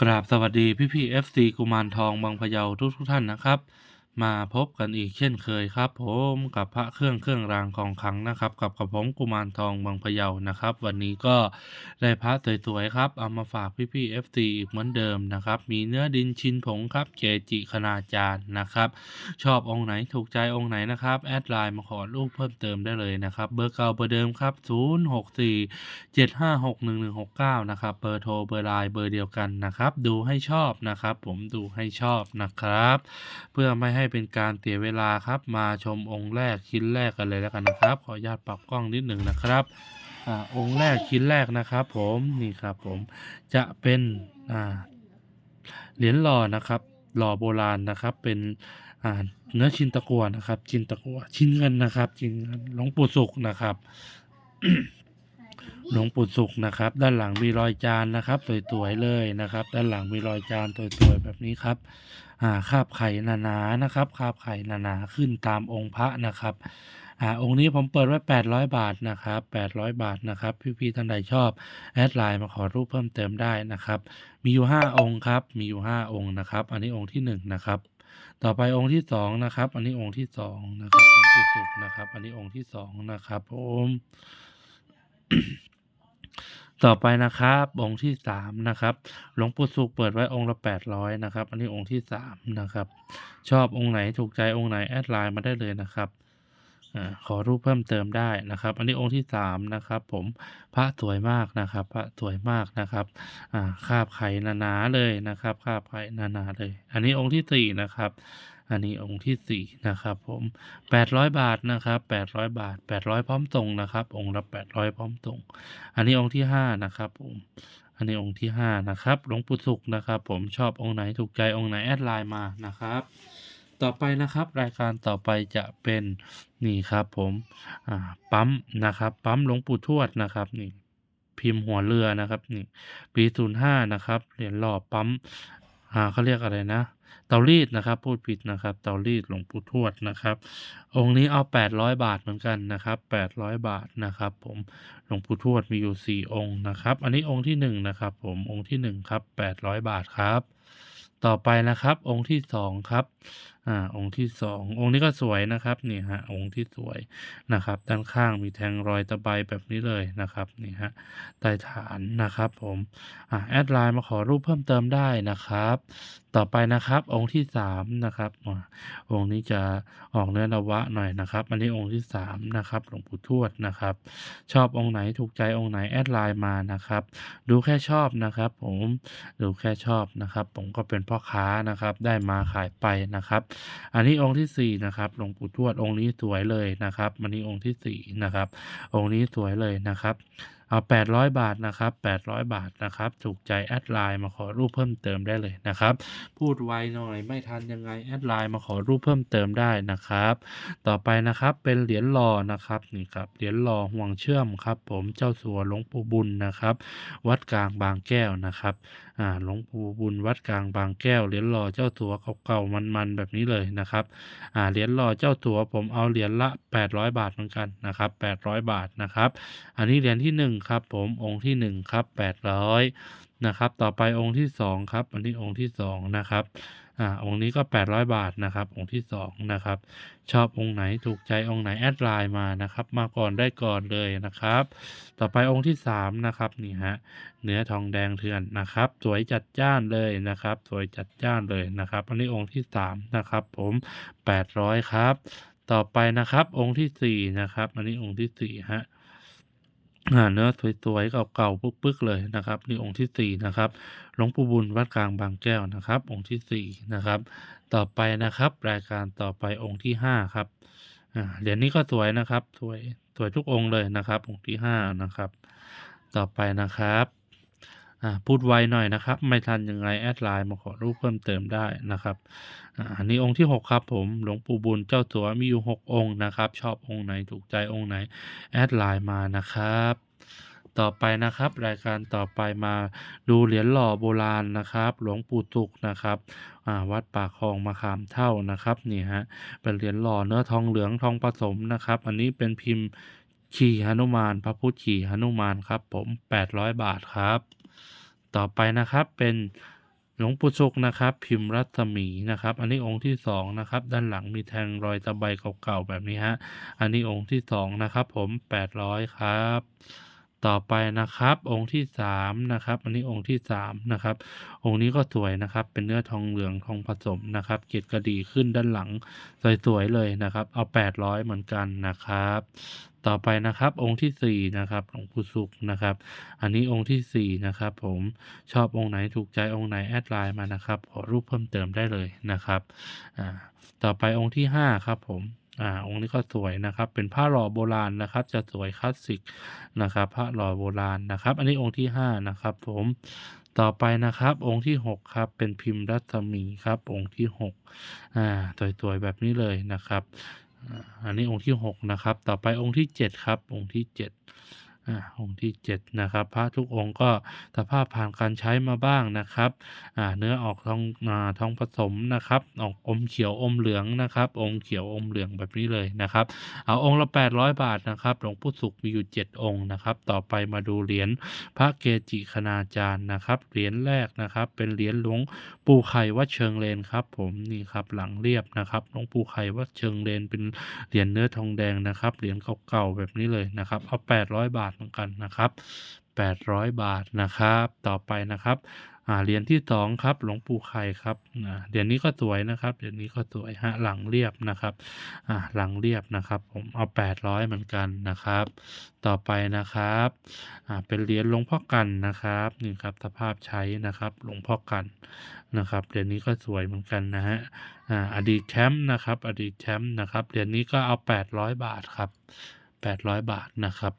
กราบสวัสดีพี่พี่เอฟซีกุมารทองบางพะเยาทุกทุกท่านนะครับ มาพบกันอีกเช่นเคยครับ ผมกับพระเครื่องเครื่องรางของขังนะครับ กับกับผมกุมารทองบางพะเยานะครับ วันนี้ก็ได้พระสวยๆครับ เอามาฝากพี่พี่เอฟซีอีกเหมือนเดิมนะครับ มีเนื้อดินชินผงครับเจจิคณาจารย์นะครับ ชอบองค์ไหนถูกใจองค์ไหนนะครับ แอดไลน์มาขอรูปเพิ่มเติมได้เลยนะครับ เบอร์เก่าเบอร์เดิมครับ0 6 4 7 5 6 1 1 6 9นะครับเบอร์โทรเบอร์ไลน์เบอร์เดียวกันนะครับ ดูให้ชอบนะครับ ผมดูให้ชอบนะครับ เพื่อไม่ให้ให้เป็นการเสียเวลาครับ มาชมองค์แรกชิ้นแรกกันเลยแล้วกันนะครับ ขออนุญาตปรับกล้องนิดหนึ่งนะครับอองค์แรกชิ้นแรกนะครับผมนี่ครับผมจะเป็นเหรียญหล่อนะครับ หล่อโบราณนะครับ เป็นเนื้อชินตะกัวนะครับชินตะกัวชิ้นเงินนะครับชินเงินหลวงปู่สุกนะครับ หลวงปู่สุกนะครับ ด้านหลังมีรอยจานนะครับสวยๆเลยนะครับ ด้านหลังมีรอยจานสวยๆแบบนี้ครับอ่าคาบไข่หนาๆนะครับคาบไข่หนาๆขึ้นตามองค์พระนะครับอ่าองค์นี้ผมเปิดไว้ 800 บาทนะครับ 800 บาทนะครับพี่ๆท่านใดชอบแอดไลน์มาขอรูปเพิ่มเติมได้นะครับ มีอยู่ 5 องค์ครับมีอยู่ 5 องค์นะครับ อันนี้องค์ที่ 1 นะครับ ต่อไปองค์ที่ 2 นะครับ อันนี้องค์ที่ 2 นะครับหลวงปู่สุกนะครับ อันนี้องค์ที่ 2 นะครับผม ต่อไปนะครับองค์ที่สามนะครับหลวงปู่สุกเปิดไว้องค์ละแปดร้อยนะครับ อันนี้องค์ที่สามนะครับ ชอบองค์ไหนถูกใจองค์ไหนแอดไลน์มาได้เลยนะครับอขอรูปเพิ่มเติมได้นะครับ อันนี้องค์ที่สามนะครับ ผมพระสวยมากนะครับ พระสวยมากนะครับอ่าคาบไข่หนาๆเลยนะครับคาบไข่หนาๆเลย อันนี้องค์ที่สี่นะครับ อันนี้องค์ที่สี่นะครับผมแปดร้อยบาทนะครับแปดร้อยบาทแปดร้อยพร้อมส่งนะครับ องค์ละแปดร้อยพร้อมส่งอันนี้องค์ที่ห้านะครับผมอันนี้องค์ที่ห้านะครับหลวงปู่สุกนะครับ ผมชอบองค์ไหนถูกใจองค์ไหนแอดไลน์มานะครับต่อไปนะครับรายการต่อไปจะเป็นนี่ครับผมปั๊มนะครับปั๊มหลวงปู่ทวดนะครับนี่พิมพ์หัวเรือนะครับนี่ปีศูนย์ห้านะครับเหรียญหล่อปั๊มอ่าเขาเรียกอะไรนะ เตารีดนะครับ พูดผิดนะครับ เตารีดหลวงปู่ทวดนะครับ องค์นี้เอา 800 บาทเหมือนกันนะครับ 800 บาทนะครับ ผมหลวงปู่ทวดมีอยู่ 4 องค์นะครับ อันนี้องค์ที่1นะครับผมองค์ที่1ครับ800 บาทครับ ต่อไปนะครับ องค์ที่2ครับ อ่าองค์ที่2ององค์นี้ก็สวยนะครับนี่ฮะองค์ที่สวยนะครับ ด้านข้างมีแทงรอยตะไบแบบนี้เลยนะครับนี่ฮะใต้ฐานนะครับผมอ่าแอดไลน์มาขอรูปเพิ่มเติมได้นะครับ ต่อไปนะครับองค์ที่3นะครับอ่าองค์นี้จะออกเนื้อนวะหน่อยนะครับอันนี้องค์ที่สามนะครับหลวงปู่ทวดนะครับ ชอบองค์ไหนถูกใจองค์ไหนแอดไลน์มานะครับ ดูแค่ชอบนะครับ ผมดูแค่ชอบนะครับ ผมก็เป็นพ่อค้านะครับ ได้มาขายไปนะครับอันนี้องค์ที่สี่นะครับหลวงปู่ทวดองค์นี้สวยเลยนะครับอันนี้องค์ที่สี่นะครับองค์นี้สวยเลยนะครับ เอา 800 บาทนะครับ 800 บาทนะครับ ถูกใจแอดไลน์มาขอรูปเพิ่มเติมได้เลยนะครับ พูดไวหน่อยไม่ทันยังไงแอดไลน์มาขอรูปเพิ่มเติมได้นะครับ ต่อไปนะครับเป็นเหรียญหล่อนะครับนี่ครับเหรียญหล่อห่วงเชื่อมครับ ผมเจ้าสัวหลวงปู่บุญนะครับ วัดกลางบางแก้วนะครับอ่าหลวงปู่บุญวัดกลางบางแก้วเหรียญหล่อเจ้าสัวเก่าๆมันๆแบบนี้เลยนะครับอ่าเหรียญหล่อเจ้าสัวผมเอาเหรียญละ 800 บาทเหมือนกันนะครับ 800 บาทนะครับ อันนี้เหรียญที่หครับผมองค์ที่หนึ่งครับแปดร้อยนะครับต่อไปองค์ที่สองครับ อันนี้องค์ที่สองนะครับอ่าองค์นี้ก็แปดร้อยบาทนะครับ องค์ที่สองนะครับ ชอบองค์ไหนถูกใจองค์ไหนแอดไลน์มานะครับ มาก่อนได้ก่อนเลยนะครับ ต่อไปองค์ที่สามนะครับนี่ฮะเนื้อทองแดงเถื่อนนะครับ สวยจัดจ้านเลยนะครับ สวยจัดจ้านเลยนะครับ อันนี้องค์ที่สามนะครับผมแปดร้อยครับ ต่อไปนะครับองค์ที่สี่นะครับ อันนี้องค์ที่สี่ฮะ เนื้อสวยๆเก่าๆปึ๊กๆเลยนะครับนี่องค์ที่สี่นะครับหลวงปู่บุญวัดกลางบางแก้วนะครับ องค์ที่สี่นะครับ ต่อไปนะครับ รายการต่อไปองค์ที่ห้าครับเหรียญนี้ก็สวยนะครับสวยสวยทุกองค์เลยนะครับ องค์ที่ห้านะครับ ต่อไปนะครับพูดไวหน่อยนะครับ ไม่ทันยังไงแอดไลน์มาขอรูปเพิ่มเติมได้นะครับอันนี้องค์ที่หกครับผมหลวงปู่บุญเจ้าสัวมีอยู่หกองค์นะครับ ชอบองค์ไหนถูกใจองค์ไหน แอดไลน์มานะครับ ต่อไปนะครับ รายการต่อไปมาดูเหรียญหล่อโบราณนะครับ หลวงปู่ตุกนะครับวัดปากคลองมะขามเท่านะครับนี่ฮะเป็นเหรียญหล่อเนื้อทองเหลืองทองผสมนะครับ อันนี้เป็นพิมพ์ขี่หนุมาน พระพุทธขี่หนุมานครับ ผม 800 บาทครับ ต่อไปนะครับเป็นหลวงปู่ศุกนะครับ พิมพ์รัศมีนะครับ อันนี้องค์ที่สองนะครับด้านหลังมีแทงรอยตะไบเก่าๆแบบนี้ฮะอันนี้องค์ที่สองนะครับ ผมแปดร้อยครับ ต่อไปนะครับ องค์ที่สามนะครับ อันนี้องค์ที่สามนะครับ องค์นี้ก็สวยนะครับ เป็นเนื้อทองเหลืองทองผสมนะครับ เกล็ดกระดีขึ้นด้านหลังสวยๆเลยนะครับ เอาแปดร้อยเหมือนกันนะครับต่อไปนะครับองค์ที่สี่นะครับหลวงปู่ศุกนะครับ อันนี้องค์ที่สี่นะครับผมชอบองค์ไหนถูกใจองค์ไหนแอดไลน์มานะครับขอรูปเพิ่มเติมได้เลยนะครับอ่าต่อไปองค์ที่ห้าครับผม อ่าองค์นี้ก็สวยนะครับ เป็นผ้าหล่อโบราณนะครับ จะสวยคลาสสิกนะครับผ้าหล่อโบราณนะครับ อันนี้องค์ที่ห้านะครับผมต่อไปนะครับองค์ที่หกครับ เป็นพิมพ์รัศมีครับ องค์ที่หกอ่าสวยๆแบบนี้เลยนะครับ อันนี้องค์ที่หกนะครับ ต่อไปองค์ที่เจ็ดครับ องค์ที่เจ็ด องค์ที่เจ็ดนะครับ พระทุกองค์ก็สภาพผ่านการใช้มาบ้างนะครับเนื้อออกทองอทองผสมนะครับออกอมเขียวอมเหลืองนะครับ องค์เขียวอมเหลืองแบบนี้เลยนะครับ เอาองค์ละแปดร้อยบาทนะครับหลวงปู่ศุกร์มีอยู่เจ็ดองค์นะครับ ต่อไปมาดูเหรียญพระเกจิคณาจารย์นะครับเหรียญแรกนะครับ เป็นเหรียญหลวงปู่ไข่วัดเชิงเลนครับผมนี่ครับหลังเรียบนะครับหลวงปู่ไข่วัดเชิงเลนเป็นเหรียญเนื้อทองแดงนะครับเหรียญเก่าๆแบบนี้เลยนะครับเอา 800 บาทเหมือนกันนะครับ 800 บาทนะครับ ต่อไปนะครับเหรียญที่สองครับหลวงปู่ไข่ครับเหรียญนี้ก็สวยนะครับเหรียญนี้ก็สวยฮะหลังเรียบนะครับหลังเรียบนะครับ ผมเอา 800 เหมือนกันนะครับ ต่อไปนะครับเป็นเหรียญหลวงพ่อกันนะครับนี่ครับสภาพใช้นะครับหลวงพ่อกันนะครับเหรียญนี้ก็สวยเหมือนกันนะฮะออดีตแชมป์นะครับ อดีตแชมป์นะครับเหรียญนี้ก็เอา 800 บาทครับ 800 บาทนะครับ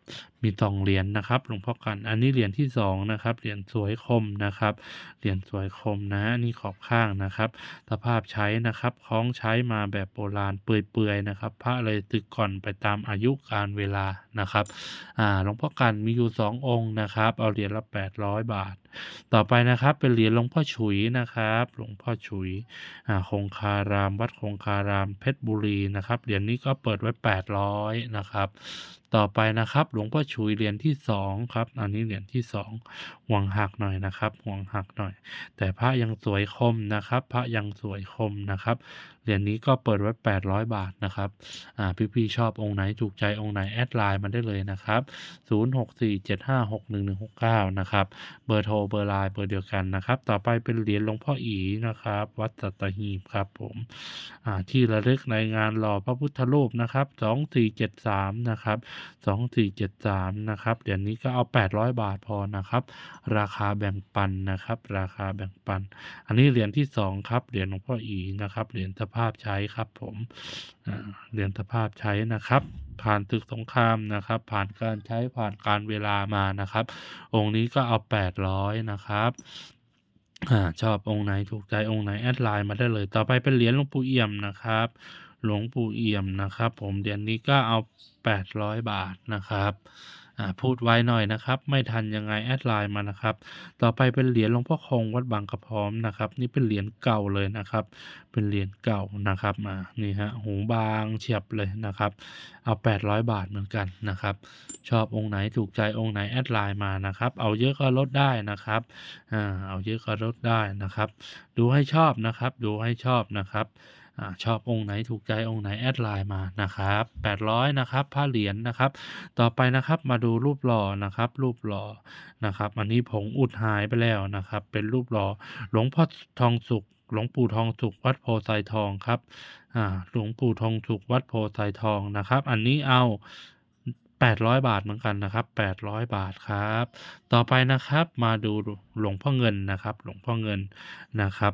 มีสองเหรียญนะครับ หลวงพ่อกันอันนี้เหรียญที่สองนะครับเหรียญสวยคมนะครับเหรียญสวยคมนะฮะนี่ขอบข้างนะครับ สภาพใช้นะครับคล้องใช้มาแบบโบราณเปื่อยๆนะครับ พระเลยตึกก่อนไปตามอายุการเวลานะครับอ่าหลวงพ่อกันมีอยู่สององค์นะครับ เอาเหรียญละ 800 บาท ต่อไปนะครับเป็นเหรียญหลวงพ่อฉุยนะครับ หลวงพ่อฉุยอ่าคงคาราม วัดคงคารามเพชรบุรีนะครับเหรียญนี้ก็เปิดไว้ 800นะครับ ต่อไปนะครับ หลวงพ่อฉุยเหรียญที่สองครับ อันนี้เหรียญที่สองห่วงหักหน่อยนะครับ ห่วงหักหน่อย แต่พระยังสวยคมนะครับ พระยังสวยคมนะครับ เหรียญนี้ก็เปิดไว้ 800 บาทนะครับ อ่า พี่ๆชอบองค์ไหนถูกใจองค์ไหนแอดไลน์มาได้เลยนะครับ 0647561169 นะครับ เบอร์โทรเบอร์ไลน์เบอร์เดียวกันนะครับ ต่อไปเป็นเหรียญหลวงพ่ออีนะครับ วัดสัตหีบครับผม อ่า ที่ระลึกในงานหล่อพระพุทธรูปนะครับ 2473 นะครับ2473นะครับเหรียญนี้ก็เอา 800 บาทพอนะครับ ราคาแบ่งปันนะครับ ราคาแบ่งปัน อันนี้เหรียญที่สองครับเหรียญหลวงพ่ออีนะครับเหรียญสภาพใช้ครับผมเหรียญสภาพใช้นะครับ ผ่านศึกสงครามนะครับ ผ่านการใช้ผ่านการเวลามานะครับ องค์นี้ก็เอา 800 นะครับอชอบองค์ไหนถูกใจองค์ไหนแอดไลน์มาได้เลย ต่อไปเป็นเหรียญหลวงปู่เอี่ยมนะครับ หลวงปู่เอี่ยมนะครับ ผมเหรียญนี้ก็เอา 800 บาทนะครับพูดไวหน่อยนะครับ ไม่ทันยังไงแอดไลน์มานะครับ ต่อไปเป็นเหรียญหลวงพ่อคงวัดบางกระพร้อมนะครับ นี่เป็นเหรียญเก่าเลยนะครับ เป็นเหรียญเก่านะครับอ่านี่ฮะหูบางเฉียบเลยนะครับ เอา 800 บาทเหมือนกันนะครับ ชอบองค์ไหนถูกใจองค์ไหนแอดไลน์มานะครับ เอาเยอะก็ลดได้นะครับอ่าเอาเยอะก็ลดได้นะครับ ดูให้ชอบนะครับ ดูให้ชอบนะครับ อชอบองค์ไหนถูกใจองค์ไหนแอดไลน์มานะครับ800นะครับผ้าเหรียญนะครับ ต่อไปนะครับมาดูรูปหล่อนะครับ รูปหล่อนะครับ อันนี้ผงอุดหายไปแล้วนะครับ เป็นรูปหล่อหลวงพ่อทองสุขหลวงปู่ทองสุขวัดโพไซทองครับอ่าหลวงปู่ทองสุขวัดโพไซทองนะครับ อันนี้เอา800 บาทเหมือนกันนะครับ 800 บาทครับ ต่อไปนะครับมาดูหลวงพ่อเงินนะครับ หลวงพ่อเงินนะครับ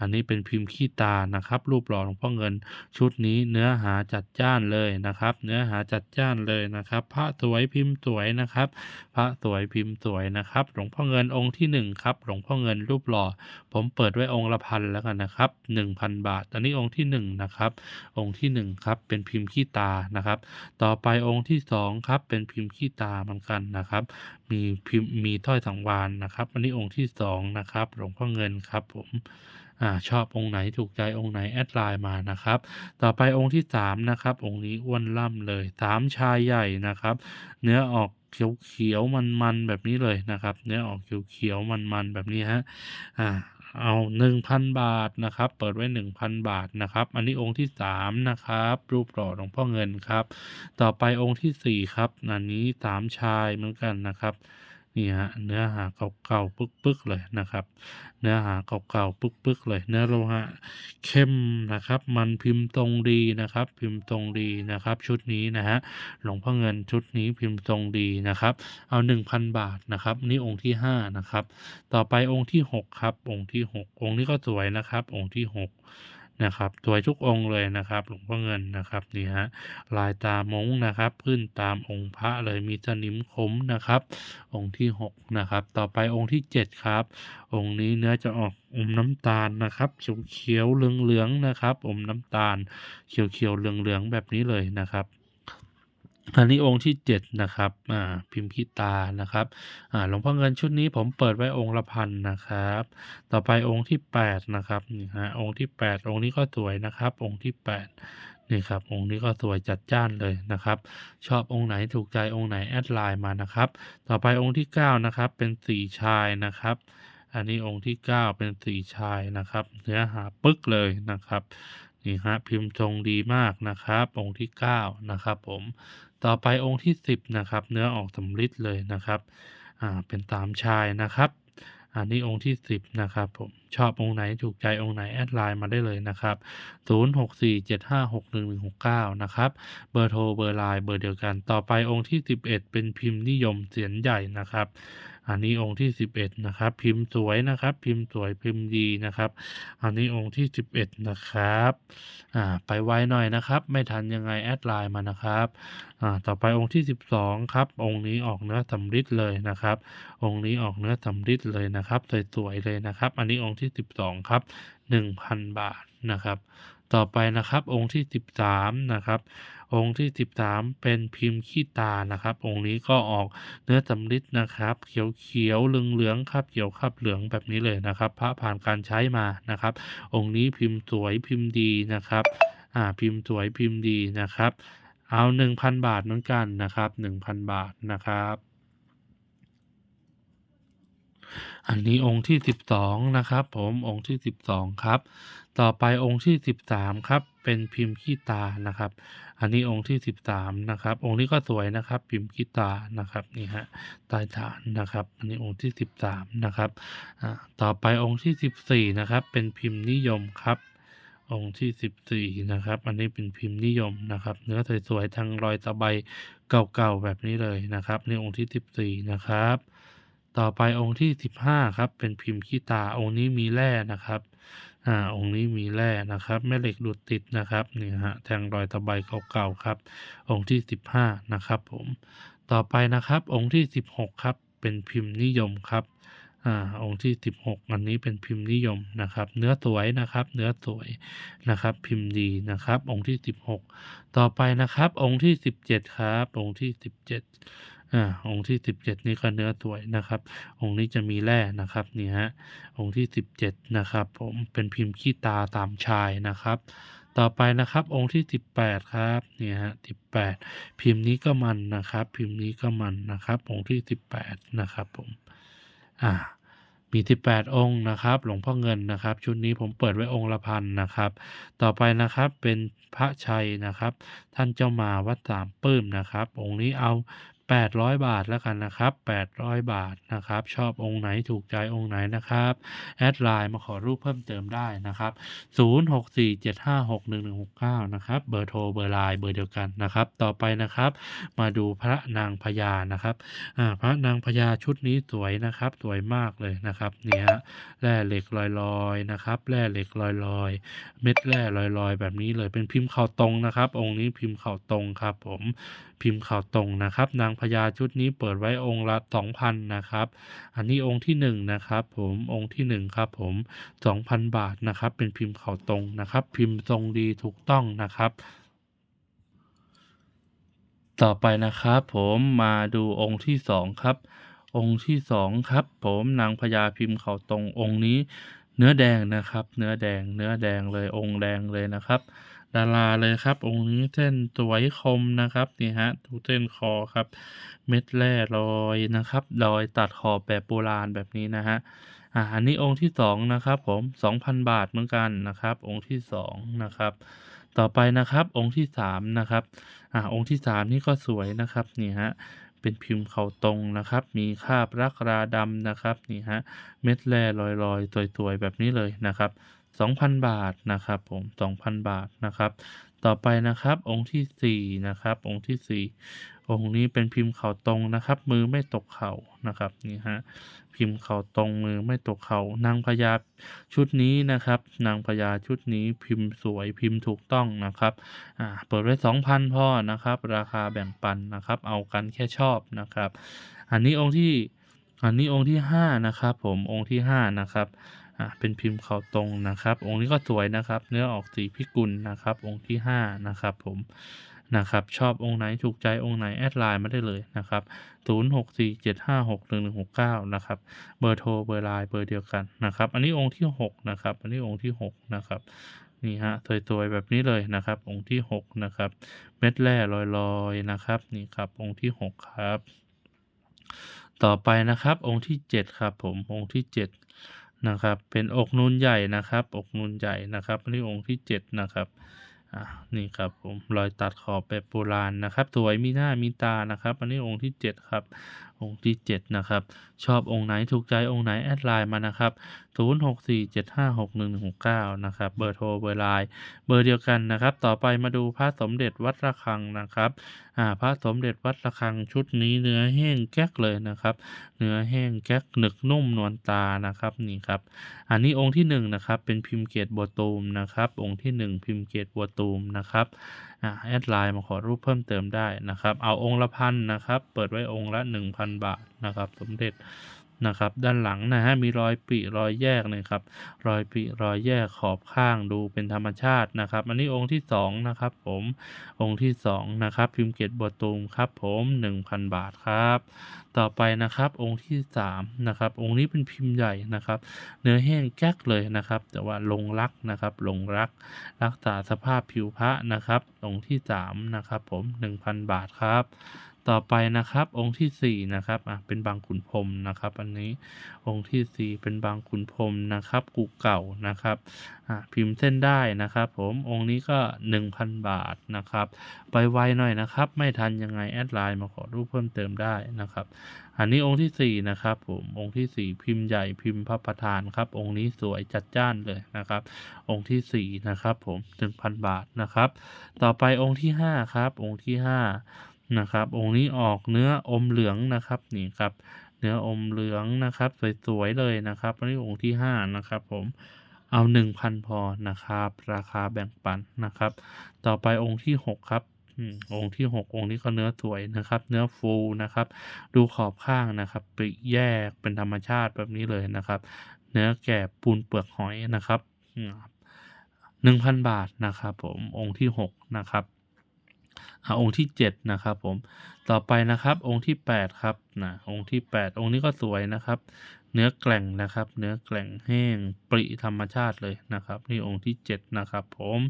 อันนี้เป็นพิมพ์ขี้ตานะครับ รูปหล่อหลวงพ่อเงินชุดนี้เนื้อหาจัดจ้านเลยนะครับ เนื้อหาจัดจ้านเลยนะครับ พระสวยพิมพ์สวยนะครับ พระสวยพิมพ์สวยนะครับ หลวงพ่อเงินองค์ที่หนึ่งครับ หลวงพ่อเงินรูปหล่อ ผมเปิดไว้องค์ละพันแล้วกันนะครับหนึ่งพันบาท อันนี้องค์ที่หนึ่งนะครับ องค์ที่หนึ่งครับ เป็นพิมพ์ขี้ตานะครับ ต่อไปองค์ที่สองครับเป็นพิมพ์ขี้ตาเหมือนกันนะครับ มีพิมพ์มีถ้อยสังวานนะครับ อันนี้องค์ที่สองนะครับ หลวงพ่อเงินครับผม อ่าชอบองค์ไหนถูกใจองค์ไหนแอดไลน์มานะครับ ต่อไปองค์ที่สามนะครับองค์นี้อ้วนล่ำเลยสามชายใหญ่นะครับ เนื้อออกเขียวๆมันๆแบบนี้เลยนะครับ เนื้อออกเขียวๆมันๆแบบนี้ฮะอ่าเอาหนึ่งพันบาทนะครับ เปิดไว้หนึ่งพันบาทนะครับ อันนี้องค์ที่สามนะครับ รูปหล่อหลวงพ่อเงินครับ ต่อไปองค์ที่สี่ครับ อันนี้สามชายเหมือนกันนะครับ นี่ฮะเนื้อหาเก่าๆปึ๊กๆเลยนะครับ เนื้อหาเก่าๆปึ๊กๆเลย เนื้อโลหะเข้มนะครับ มันพิมพ์ตรงดีนะครับ พิมพ์ตรงดีนะครับ ชุดนี้นะฮะหลวงพ่อเงินชุดนี้พิมพ์ตรงดีนะครับ เอาหนึ่งพันบาทนะครับ นี่องค์ที่ห้านะครับ ต่อไปองค์ที่หกครับ องค์ที่หกองค์นี้ก็สวยนะครับ องค์ที่หก นะครับสวยทุกองค์เลยนะครับ หลวงพ่อเงินนะครับนี่ฮะลายตามงนะครับ ขึ้นตามองค์พระเลยมีสนิมคมนะครับ องค์ที่หกนะครับ ต่อไปองค์ที่เจ็ดครับ องค์นี้เนื้อจะออกอมน้ำตาลนะครับเขียวเขียวเหลืองเหลืองๆนะครับ อมน้ำตาลเขียวเขียวๆเหลืองเหลืองๆแบบนี้เลยนะครับ อันนี้องค์ที่เจ็ดนะครับอ่าพิมพ์ขีตานะครับอ่าหลวงพ่อเงินชุดนี้ผมเปิดไว้องค์ละพันนะครับ ต่อไปองค์ที่แปดนะครับนี่ฮะองค์ที่แปดองค์นี้ก็สวยนะครับ องค์ที่แปดนี่ครับ องค์นี้ก็สวยจัดจ้านเลยนะครับ ชอบองค์ไหนถูกใจองค์ไหนแอดไลน์มานะครับ ต่อไปองค์ที่เก้านะครับ เป็นสีชายนะครับอันนี้องค์ที่เก้าเป็นสีชายนะครับ เนื้อหาปึ๊กเลยนะครับนี่ฮะพิมพ์ทรงดีมากนะครับ องค์ที่เก้านะครับผม ต่อไปองค์ที่สิบนะครับเนื้อออกสำริดเลยนะครับอ่าเป็นสามชายนะครับอันนี้องค์ที่สิบนะครับผมชอบองค์ไหนถูกใจองค์ไหนแอดไลน์มาได้เลยนะครับศูนย์หกสี่เจ็ดห้าหกหนึ่งหนึ่งหกเก้านะครับเบอร์โทรเบอร์ไลน์เบอร์เดียวกัน ต่อไปองค์ที่สิบเอ็ดเป็นพิมพ์นิยมเสียนใหญ่นะครับ อันนี้องค์ที่สิบเอ็ดนะครับ พิมพ์สวยนะครับ พิมพ์สวยพิมพ์ดีนะครับ อันนี้องค์ที่สิบเอ็ดนะครับอ่าไปไวหน่อยนะครับ ไม่ทันยังไงแอดไลน์มานะครับอ่าต่อไปองค์ที่สิบสองครับ องค์นี้ออกเนื้อสำริดเลยนะครับ องค์นี้ออกเนื้อสำริดเลยนะครับสวยๆเลยนะครับ อันนี้องค์ที่สิบสองครับหนึ่งพันบาทนะครับ ต่อไปนะครับองค์ที่สิบสามนะครับ องค์ที่สิบสามเป็นพิมพ์ขี้ตานะครับ องค์นี้ก็ออกเนื้อสำริดนะครับ เขียวเขียวเหลืองเหลืองครับเขียวครับเหลืองแบบนี้เลยนะครับ พระผ่านการใช้มานะครับ องค์นี้พิมพ์สวยพิมพ์ดีนะครับอ่าพิมพ์สวยพิมพ์ดีนะครับ เอาหนึ่งพันบาทเหมือนกันนะครับหนึ่งพันบาทนะครับ อันนี้องค์ที่สิบสองนะครับ ผมองค์ที่สิบสองครับ ต่อไปองค์ที่สิบสามครับ เป็นพิมพ์ขี้ตานะครับ อันนี้องค์ที่สิบสามนะครับ องค์นี้ก็สวยนะครับ พิมพ์ขี้ตานะครับนี่ฮะใต้ฐานนะครับ อันนี้องค์ที่สิบสามนะครับต่อไปองค์ที่สิบสี่นะครับ เป็นพิมพ์นิยมครับองค์ที่สิบสี่นะครับ อันนี้เป็นพิมพ์นิยมนะครับ เนื้อสวยๆทางรอยตะไบเก่าๆแบบนี้เลยนะครับ นี่องค์ที่สิบสี่นะครับ ต่อไปองค์ที่สิบห้าครับ เป็นพิมพ์ขี้ตาองค์นี้มีแร่นะครับอ่าองค์นี้มีแร่นะครับแม่เหล็กดูดติดนะครับนี่ฮะแทงรอยตะไบเก่าๆครับ องค์ที่สิบห้านะครับผมต่อไปนะครับ องค์ที่สิบหกครับ เป็นพิมพ์นิยมครับอ่าองค์ที่สิบหกอันนี้เป็นพิมพ์นิยมนะครับ เนื้อสวยนะครับ เนื้อสวยนะครับ พิมพ์ดีนะครับ องค์ที่สิบหกต่อไปนะครับ องค์ที่สิบเจ็ดครับ องค์ที่สิบเจ็ด อ่าองค์ที่สิบเจ็ดนี่ก็เนื้อสวยนะครับ องค์นี้จะมีแร่นะครับนี่ฮะองค์ที่สิบเจ็ดนะครับ ผมเป็นพิมพ์ขี้ตาตามชายนะครับต่อไปนะครับองค์ที่สิบแปดครับเนี่ยฮะสิบแปดพิมพ์นี้ก็มันนะครับ พิมพ์นี้ก็มันนะครับ องค์ที่สิบแปดนะครับผมอ่ามีสิบแปดองค์นะครับ หลวงพ่อเงินนะครับ ชุดนี้ผมเปิดไว้องค์ละพันนะครับ ต่อไปนะครับเป็นพระชัยนะครับ ท่านเจ้ามาวัดสามปื้มนะครับ องค์นี้เอา 800 บาทแล้วกันนะครับ 800 บาทนะครับ ชอบองค์ไหนถูกใจองค์ไหนนะครับ แอดไลน์มาขอรูปเพิ่มเติมได้นะครับ 0647561169 นะครับ เบอร์โทรเบอร์ไลน์เบอร์เดียวกันนะครับ ต่อไปนะครับ มาดูพระนางพญานะครับอ่าพระนางพญาชุดนี้สวยนะครับ สวยมากเลยนะครับ เนี่ยแร่เหล็กลอยๆนะครับแร่เหล็กลอยๆ เม็ดแร่ลอยๆ แบบนี้เลยเป็นพิมพ์เข่าตรงนะครับ องค์นี้พิมพ์เข่าตรงครับผม พิมพ์เข่าตรงนะครับ นางพญาชุดนี้เปิดไว้องค์ละสองพันนะครับ อันนี้องค์ที่หนึ่งนะครับผมองค์ที่หนึ่งครับผมสองพันบาทนะครับ เป็นพิมพ์เข่าตรงนะครับ พิมพ์ทรงดีถูกต้องนะครับต่อไปนะครับผมมาดูองค์ที่สองครับ องค์ที่สองครับ ผมนางพญาพิมพ์เขาตรงองค์นี้ เนื้อแดงนะครับ เนื้อแดงเนื้อแดงเลยองค์แดงเลยนะครับ ดาราเลยครับ องค์นี้เส้นสวยคมนะครับนี่ฮะดูเส้นคอครับ เม็ดแร่รอยนะครับรอยตัดขอบแบบโบราณแบบนี้นะฮะอ่าอันนี้องค์ที่สองนะครับผม2,000บาทเหมือนกันนะครับ องค์ที่สองนะครับ ต่อไปนะครับองค์ที่สามนะครับอ่าองค์ที่สามนี่ก็สวยนะครับนี่ฮะเป็นพิมพ์เขาตรงนะครับ มีคาบรักราดำนะครับนี่ฮะเม็ดแร่ลอยๆสวยๆแบบนี้เลยนะครับ 2,000 บาทนะครับผม 2,000 บาทนะครับ ต่อไปนะครับองค์ที่สี่นะครับ องค์ที่สี่องค์นี้เป็นพิมพ์เข่าตรงนะครับ มือไม่ตกเข่านะครับนี่ฮะพิมพ์เข่าตรงมือไม่ตกเขานางพญาชุดนี้นะครับ นางพญาชุดนี้พิมพ์สวยพิมพ์ถูกต้องนะครับอ่าเปิดไว้2,000พ่อนะครับ ราคาแบ่งปันนะครับ เอากันแค่ชอบนะครับ อันนี้องค์ที่อันนี้องค์ที่ห้านะครับ ผมองค์ที่ห้านะครับ อ่าเป็นพิมพ์เขาตรงนะครับ องค์นี้ก็สวยนะครับ เนื้อออกสีพิกุลนะครับ องค์ที่ห้านะครับผมนะครับชอบองค์ไหนถูกใจองค์ไหนแอดไลน์มาได้เลยนะครับ 0647561169 นะครับเบอร์โทรเบอร์ไลน์เบอร์เดียวกันนะครับ อันนี้องค์ที่หกนะครับ อันนี้องค์ที่หกนะครับนี่ฮะสวยๆแบบนี้เลยนะครับ องค์ที่หกนะครับ เม็ดแร่ลอยๆนะครับนี่ครับองค์ที่หกครับ ต่อไปนะครับองค์ที่เจ็ดครับผมองค์ที่เจ็ด นะครับ เป็นอกนูนใหญ่นะครับ อกนูนใหญ่นะครับอันนี้องค์ที่เจ็ดนะครับอ่านี่ครับผมรอยตัดขอบแบบโบราณนะครับสวยมีหน้ามีตานะครับ อันนี้องค์ที่เจ็ดครับ องค์ที่เจ็ดนะครับ ชอบองค์ไหนถูกใจองค์ไหน แอดไลน์มานะครับ 0647561169 นะครับ เบอร์โทรเบอร์ไลน์เบอร์เดียวกันนะครับ ต่อไปมาดูพระสมเด็จวัดระฆังนะครับอ่าพระสมเด็จวัดระฆังชุดนี้เนื้อแห้งแก๊กเลยนะครับ เนื้อแห้งแก๊กหนึกนุ่มนวลตานะครับนี่ครับ อันนี้องค์ที่หนึ่งนะครับเป็นพิมพ์เกตบัวตูมนะครับ องค์ที่หนึ่งพิมพ์เกตบัวตูมนะครับ แอดไลน์มาขอรูปเพิ่มเติมได้นะครับ เอาองค์ละพันนะครับ เปิดไว้องค์ละ 1,000 บาทนะครับ สมเด็จ นะครับ ด้านหลังนะฮะมีรอยปริรอยแยกเลยครับ รอยปริรอยแยกขอบข้างดูเป็นธรรมชาตินะครับ อันนี้องค์ที่สองนะครับ ผมองค์ที่สองนะครับพิมพ์เกตบัวตูมครับ ผม 1,000 บาทครับ ต่อไปนะครับ องค์ที่สามนะครับ องค์นี้เป็นพิมพ์ใหญ่นะครับ เนื้อแห้งแก๊กเลยนะครับ แต่ว่าลงรักนะครับ ลงรัก รักษาสภาพผิวพระนะครับ องค์ที่สามนะครับ ผม 1,000 บาทครับ ต่อไปนะครับ องค์ที่สี่นะครับอะเป็นบางขุนพรมนะครับ อันนี้องค์ที่สี่เป็นบางขุนพรมนะครับกูเก่านะครับอะพิมพ์เส้นได้นะครับ ผมองค์นี้ก็ 1,000 บาทนะครับ ไปไวหน่อยนะครับ ไม่ทันยังไงแอดไลน์มาขอรูปเพิ่มเติมได้นะครับ อันนี้องค์ที่สี่นะครับ ผมองค์ที่สี่พิมพ์ใหญ่พิมพ์พระประธานครับ องค์นี้สวยจัดจ้านเลยนะครับ องค์ที่สี่นะครับ ผมหนึ่งพันบาทนะครับ ต่อไปองค์ที่ห้าครับ องค์ที่ห้า นะครับ องค์นี้ออกเนื้ออมเหลืองนะครับนี่ครับ เนื้ออมเหลืองนะครับ สวยๆเลยนะครับอันนี้องค์ที่ห้านะครับ ผมเอาหนึ่งพันพอนะครับ ราคาแบ่งปันนะครับ ต่อไปองค์ที่หกครับองค์ที่หกองค์นี้ก็เนื้อสวยนะครับ เนื้อฟูนะครับ ดูขอบข้างนะครับปริแยกเป็นธรรมชาติแบบนี้เลยนะครับ เนื้อแกะปูนเปลือกหอยนะครับหนึ่งพันบาทนะครับ ผมองค์ที่หกนะครับ องค์ที่เจ็ดนะครับผมต่อไปนะครับองค์ที่แปดครับนะองค์ที่แปดองค์นี้ก็สวยนะครับ เนื้อแกล่งนะครับ เนื้อแกล่งแห้งปริธรรมชาติเลยนะครับนี่องค์ที่เจ็ดนะครับ ผม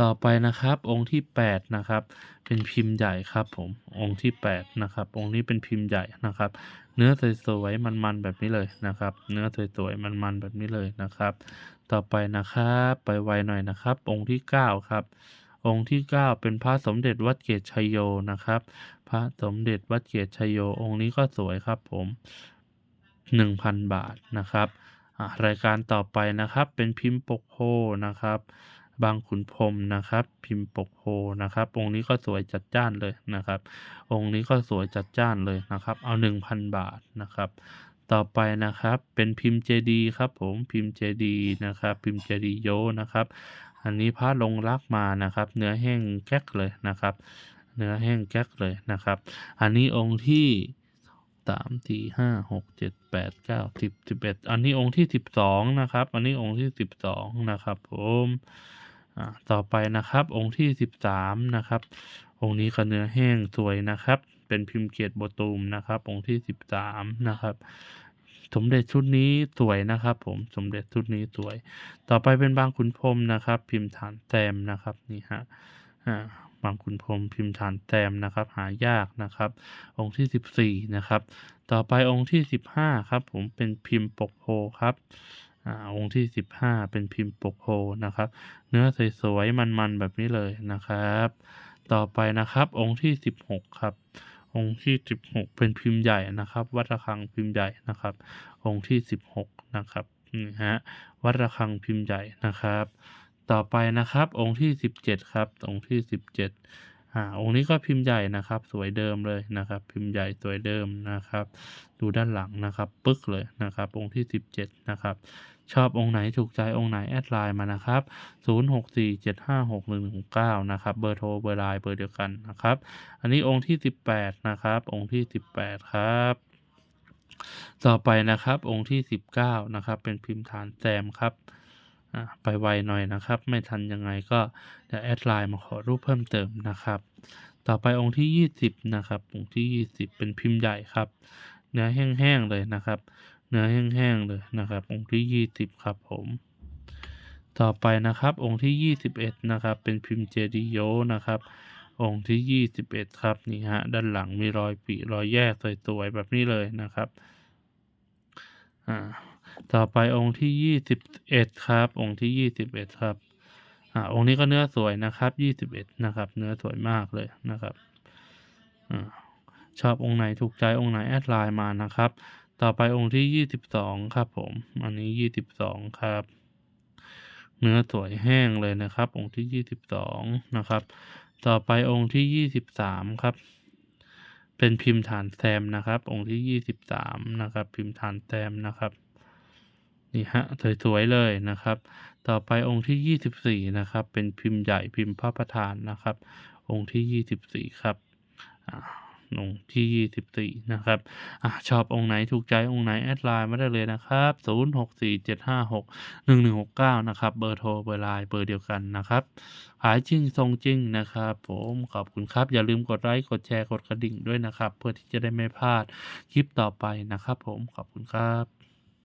ต่อไปนะครับองค์ที่แปดนะครับ เป็นพิมพ์ใหญ่ครับ ผมองค์ที่แปดนะครับ องค์นี้เป็นพิมพ์ใหญ่นะครับ เนื้อสวยๆมันๆแบบนี้เลยนะครับ เนื้อสวยๆมันๆแบบนี้เลยนะครับ ต่อไปนะครับ ไปไวหน่อยนะครับ องค์ที่เก้าครับ องค์ที่เก้าเป็นพระสมเด็จวัดเกตชัยโยนะครับ พระสมเด็จวัดเกตชัยโยองค์นี้ก็สวยครับผมหนึ่งพันบาทนะครับรายการต่อไปนะครับเป็นพิมพ์ปกโพนะครับ บางขุนพรมนะครับ พิมพ์ปกโพนะครับ องค์นี้ก็สวยจัดจ้านเลยนะครับ องค์นี้ก็สวยจัดจ้านเลยนะครับ เอาหนึ่งพันบาทนะครับ ต่อไปนะครับเป็นพิมพ์เจดีครับผมพิมพ์เจดีนะครับ พิมพ์เจดีโยนะครับ อันนี้พระลงรักมานะครับ เนื้อแห้งแก๊กเลยนะครับ เนื้อแห้งแก๊กเลยนะครับ อันนี้องค์ที่สามสี่ห้าหกเจ็ดแปดเก้าสิบสิบเอ็ดอันนี้องค์ที่สิบสองนะครับ อันนี้องค์ที่สิบสองนะครับผมต่อไปนะครับ องค์ที่สิบสามนะครับ องค์นี้ก็เนื้อแห้งสวยนะครับ เป็นพิมพ์เกียรติโบตูมนะครับ องค์ที่สิบสามนะครับ สมเด็จชุดนี้สวยนะครับ ผมสมเด็จชุดนี้สวย ต่อไปเป็นบางขุนพรมนะครับ พิมพ์ฐานแต้มนะครับนี่ฮะอ่าบางขุนพรมพิมพ์ฐานแต้มนะครับ หายากนะครับ องค์ที่สิบสี่นะครับ ต่อไปองค์ที่สิบห้าครับ ผมเป็นพิมพ์ปกโพครับอ่าองค์ที่สิบห้าเป็นพิมพ์ปกโพนะครับ เนื้อสวยๆมันๆแบบนี้เลยนะครับ ต่อไปนะครับองค์ที่สิบหกครับ องค์ที่สิบหกเป็นพิมพ์ใหญ่นะครับ วัดระฆังพิมพ์ใหญ่นะครับ องค์ที่สิบหกนะครับนี่ฮะวัดระฆังพิมพ์ใหญ่นะครับ ต่อไปนะครับองค์ที่สิบเจ็ดครับ องค์ที่สิบเจ็ดอ่าองค์นี้ก็พิมพ์ใหญ่นะครับ สวยเดิมเลยนะครับ พิมพ์ใหญ่สวยเดิมนะครับ ดูด้านหลังนะครับ ปึ๊กเลยนะครับ องค์ที่สิบเจ็ดนะครับ ชอบองค์ไหนถูกใจองค์ไหนแอดไลน์มานะครับ 0 6 4 7 5 6 1 1 9นะครับ เบอร์โทรเบอร์ไลน์เบอร์เดียวกันนะครับ อันนี้องค์ที่ 18 นะครับ องค์ที่ 18 ครับต่อไปนะครับองค์ที่ 19 นะครับ เป็นพิมพ์ฐานแซมครับไปไวหน่อยนะครับ ไม่ทันยังไงก็เดี๋ยวแอดไลน์มาขอรูปเพิ่มเติมนะครับ ต่อไปองค์ที่ 20 นะครับองค์ที่ 20 เป็นพิมพ์ใหญ่ครับ เนื้อแห้งๆเลยนะครับ เนื้อแห้งๆเลยนะครับ องค์ที่ 20 ครับผม ต่อไปนะครับองค์ที่ 21 นะครับ เป็นพิมพ์เจดีโยนะครับ องค์ที่ 21 ครับนี่ฮะด้านหลังมีรอยปีรอยแยกสวยๆแบบนี้เลยนะครับอ่าต่อไปองค์ที่ 21 ครับ องค์ที่ 21 ครับอ่าองค์นี้ก็เนื้อสวยนะครับ 21 นะครับ เนื้อสวยมากเลยนะครับอ่าชอบองค์ไหนถูกใจองค์ไหนแอดไลน์มานะครับ ต่อไปองค์ที่22ครับผม อันนี้22ครับ เนื้อสวยแห้งเลยนะครับ องค์ที่22นะครับ ต่อไปองค์ที่23ครับ เป็นพิมพ์ฐานแซมนะครับ องค์ที่23นะครับ พิมพ์ฐานแซมนะครับนี่ฮะสวยๆเลยนะครับ ต่อไปองค์ที่ 24 นะครับ เป็นพิมพ์ใหญ่พิมพ์พระประธานนะครับ องค์ที่ 24 ครับ อ่าองค์ที่ 24 นะครับอชอบองค์ไหนถูกใจองค์ไหน แอดไลน์มาได้เลยนะครับ 0647561169 นะครับเบอร์โทรเบอร์ไลน์เบอร์เดียวกันนะครับขายจริงทรงจริงนะครับผมขอบคุณครับ อย่าลืมกดไลค์กดแชร์กดกระดิ่งด้วยนะครับ เพื่อที่จะได้ไม่พลาดคลิปต่อไปนะครับ ผมขอบคุณครับ